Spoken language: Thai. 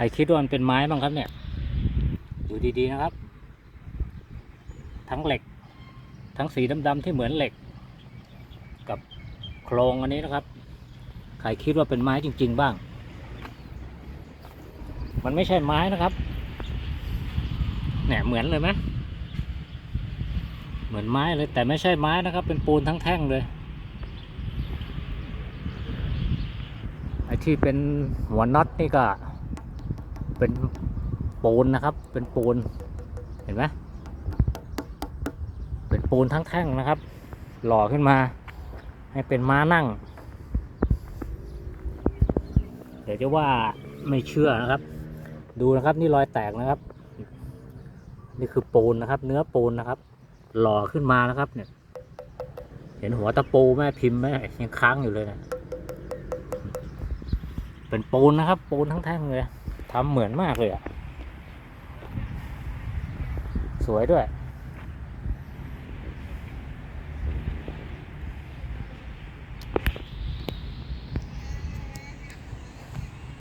รคิดว่ามันเป็นไม้บ้างครับเนี่ย ดูดีๆนะครับ ทั้งเหล็ก ทั้งสีดำๆที่เหมือนเหล็ก กับโครงอันนี้นะครับ ใครคิดว่าเป็นไม้จริง ๆ บ้าง มันไม่ใช่ไม้นะครับ เนี่ยเหมือนเลยไหมเหมือนไม้เลย แต่ไม่ใช่ไม้นะครับ เป็นปูนทั้งแท่งเลยไอ้ที่เป็นหัวน็อตนี่ก็ เป็นปูนนะครับ เป็นปูน เห็นไหมเป็นปูนทั้งแท่งนะครับ หล่อขึ้นมา ให้เป็นม้านั่ง เดี๋ยวจะว่าไม่เชื่อนะครับ ดูนะครับนี่รอยแตกนะครับ นี่คือปูนนะครับ เนื้อปูนนะครับ หล่อขึ้นมานะครับเนี่ย เห็นหัวตะปูแม่พิมพ์ไหมยังค้างอยู่เลยนะเป็นปูนนะครับ ปูนทั้งแท่งเลย ทำเหมือนมากเลยอะสวยด้วย